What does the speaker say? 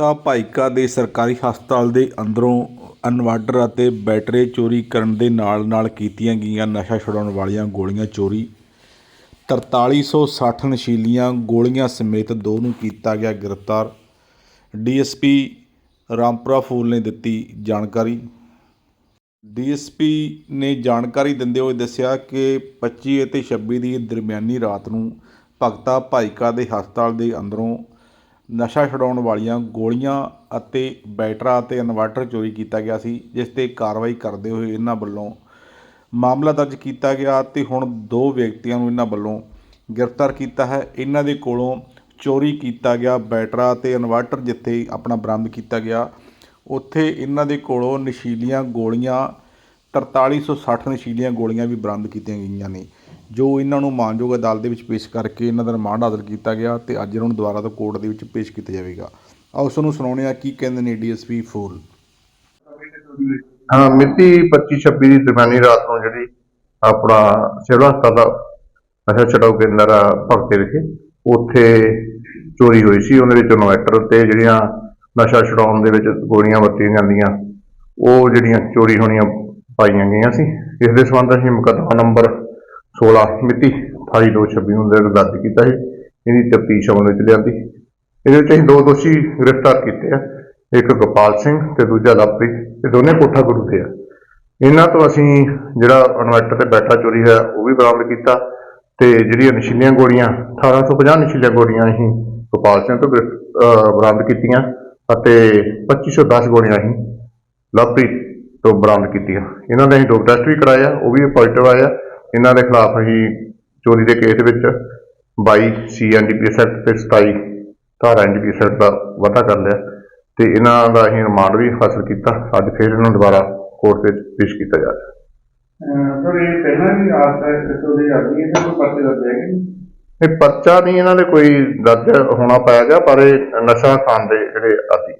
ਭਗਤਾ ਭਾਈਕਾ ਦੇ ਸਰਕਾਰੀ ਹਸਪਤਾਲ ਦੇ ਅੰਦਰੋਂ ਇਨਵਰਟਰ ਅਤੇ ਬੈਟਰੀ ਚੋਰੀ ਕਰਨ ਦੇ ਨਾਲ ਨਾਲ ਕੀਤੀਆਂ ਗਈਆਂ ਨਸ਼ਾ ਛੁਡਾਉਣ ਵਾਲੀਆਂ ਗੋਲੀਆਂ ਚੋਰੀ। 4360 ਨਸ਼ੀਲੀਆਂ ਗੋਲੀਆਂ ਸਮੇਤ ਦੋ ਨੂੰ ਕੀਤਾ ਗਿਆ ਗ੍ਰਿਫਤਾਰ। ਡੀਐਸਪੀ ਰਾਮਪੁਰਾ ਫੂਲ ਨੇ ਦਿੱਤੀ ਜਾਣਕਾਰੀ। ਡੀਐਸਪੀ ਨੇ ਜਾਣਕਾਰੀ ਦਿੰਦੇ ਹੋਏ ਦੱਸਿਆ ਕਿ 25 ਅਤੇ 26 ਦੀ ਦਰਮਿਆਨੀ ਰਾਤ ਨੂੰ ਭਗਤਾ ਭਾਈਕਾ ਦੇ ਹਸਪਤਾਲ ਦੇ ਅੰਦਰੋਂ ਨਸ਼ਾ ਛੁਡਾਉਣ ਵਾਲੀਆਂ ਗੋਲੀਆਂ ਅਤੇ ਬੈਟਰਾ ਅਤੇ ਇਨਵਰਟਰ ਚੋਰੀ ਕੀਤਾ ਗਿਆ ਸੀ, ਜਿਸ ਤੇ ਕਾਰਵਾਈ ਕਰਦੇ ਹੋਏ ਇਹਨਾਂ ਵੱਲੋਂ ਮਾਮਲਾ ਦਰਜ ਕੀਤਾ ਗਿਆ ਤੇ ਹੁਣ ਦੋ ਵਿਅਕਤੀਆਂ ਨੂੰ ਇਹਨਾਂ ਵੱਲੋਂ ਗ੍ਰਿਫਤਾਰ ਕੀਤਾ ਹੈ। ਇਹਨਾਂ ਦੇ ਕੋਲੋਂ ਚੋਰੀ ਕੀਤਾ ਗਿਆ ਬੈਟਰਾ ਤੇ ਇਨਵਰਟਰ, ਜਿੱਥੇ ਆਪਣਾ ਬਰਾਮਦ ਕੀਤਾ ਗਿਆ। ਉੱਥੇ ਇਹਨਾਂ ਦੇ ਕੋਲੋਂ ਨਸ਼ੀਲੀਆਂ ਗੋਲੀਆਂ 4360 ਨਸ਼ੀਲੀਆਂ ਗੋਲੀਆਂ ਵੀ ਬਰਾਮਦ ਕੀਤੀਆਂ ਗਈਆਂ ਨੇ। ਜੋ ਇਹਨਾਂ ਨੂੰ ਮਾਨਯੋਗ ਅਦਾਲਤ ਦੇ ਵਿੱਚ ਪੇਸ਼ ਕਰਕੇ ਇਹਨਾਂ ਦਾ ਰਿਮਾਂਡ ਹਾਸਲ ਕੀਤਾ ਗਿਆ ਤੇ ਅੱਜ ਇਹਨਾਂ ਨੂੰ ਦੁਬਾਰਾ ਤੋਂ ਕੋਰਟ ਦੇ ਵਿੱਚ ਪੇਸ਼ ਕੀਤਾ ਜਾਵੇਗਾ। ਆਓ ਉਸ ਸੁਣਾਉਂਦੇ ਆ ਕੀ ਕਹਿੰਦੇ ਨੇ ਡੀਐਸਪੀ ਫੂਲ। ਹਾਂ, ਮਿਤੀ 25 26 ਦੀ ਦਰਮਿਆਨੀ ਰਾਤ ਨੂੰ ਜਿਹੜੀ ਆਪਣਾ ਸਿਵਲ ਹਸਪਤਾਲ ਦਾ ਨਸ਼ਾ ਛਡਾਊ ਕੇਂਦਰ ਭਗਤੇ ਵਿਖੇ, ਉੱਥੇ ਚੋਰੀ ਹੋਈ ਸੀ। ਉਹਦੇ ਵਿੱਚ ਇਨਵਰਟਰ ਤੇ ਜਿਹੜੀਆਂ ਨਸ਼ਾ ਛਡਾਉਣ ਦੇ ਵਿੱਚ ਗੋਲੀਆਂ ਵਰਤੀਆਂ ਜਾਂਦੀਆਂ, ਉਹ ਜਿਹੜੀਆਂ ਚੋਰੀ ਹੋਣੀਆਂ ਪਾਈਆਂ ਗਈਆਂ ਸੀ। ਇਸ ਦੇ ਸੰਬੰਧ ਅਸੀਂ ਮੁਕੱਦਮਾ ਨੰਬਰ 16 ਮਿਤੀ 28226 ਨੂੰ ਦਰਜ ਦਰਜ ਕੀਤਾ ਸੀ। ਇਹਦੀ ਤਫਤੀਸ਼ ਅਮਲ ਵਿੱਚ ਲਿਆਂਦੀ। ਇਹਦੇ ਵਿੱਚ ਅਸੀਂ ਦੋ ਦੋਸ਼ੀ ਗ੍ਰਿਫਤਾਰ ਕੀਤੇ ਆ, ਇੱਕ ਗੋਪਾਲ ਸਿੰਘ ਤੇ ਦੂਜਾ ਲਵਪ੍ਰੀਤ। ਇਹ ਦੋਨੇ ਕੋਠਾ ਗੁਰੂ ਦੇ ਆ। ਇਹਨਾਂ ਤੋਂ ਅਸੀਂ ਜਿਹੜਾ ਇਨਵਰਟਰ ਤੇ ਬੈਟਾ ਚੋਰੀ ਹੋਇਆ, ਉਹ ਵੀ ਬਰਾਮਦ ਕੀਤਾ ਤੇ ਜਿਹੜੀਆਂ ਨਸ਼ੀਲੀਆਂ ਗੋਲੀਆਂ 1850 ਨਸ਼ੀਲੀਆਂ ਗੋਲੀਆਂ ਅਸੀਂ ਗੋਪਾਲ ਸਿੰਘ ਤੋਂ ਗ੍ਰਿਫ- ਬਰਾਮਦ ਕੀਤੀਆਂ ਅਤੇ 2510 ਗੋਲੀਆਂ ਅਸੀਂ ਲਵਪ੍ਰੀਤ ਤੋਂ ਬਰਾਮਦ ਕੀਤੀਆਂ। ਇਹਨਾਂ ਦੇ ਅਸੀਂ ਡੋਪ ਟੈਸਟ ਵੀ ਕਰਾਇਆ, ਉਹ ਵੀ ਪੋਜ਼ਿਟਿਵ ਆਇਆ ਇਹਨਾਂ ਦੇ ਖਿਲਾਫ ਅਸੀਂ ਚੋਰੀ ਦੇ ਕੇਸ ਵਿੱਚ 22 ਸੀਐਨਡੀਪੀਐਸ ਐਕਟ ਤੇ 27 ਧਾਰਾ ਐਨਡੀਪੀਐਸ ਐਕਟ ਦਾ ਵਾਧਾ ਕਰ ਲਿਆ ਤੇ ਇਹਨਾਂ ਦਾ ਅਸੀਂ ਰਿਮਾਂਡ ਵੀ ਹਾਸਲ ਕੀਤਾ। ਅੱਜ ਫਿਰ ਇਹਨਾਂ ਨੂੰ ਦੁਬਾਰਾ ਕੋਰਟ ਵਿੱਚ ਪੇਸ਼ ਕੀਤਾ ਜਾ ਰਿਹਾ। ਸਰ ਇਹ ਪਹਿਲਾਂ ਵੀ ਹੈ ਪਰਚੇ ਕਿ ਇਹ ਪਰਚਾ ਨਹੀਂ ਇਹਨਾਂ ਦੇ ਕੋਈ ਦਰਜ ਹੋਣਾ ਪਾਇਆ ਗਿਆ ਪਰ ਇਹ ਨਸ਼ਾ ਖਾਣ ਦੇ ਜਿਹੜੇ ਆਦੀ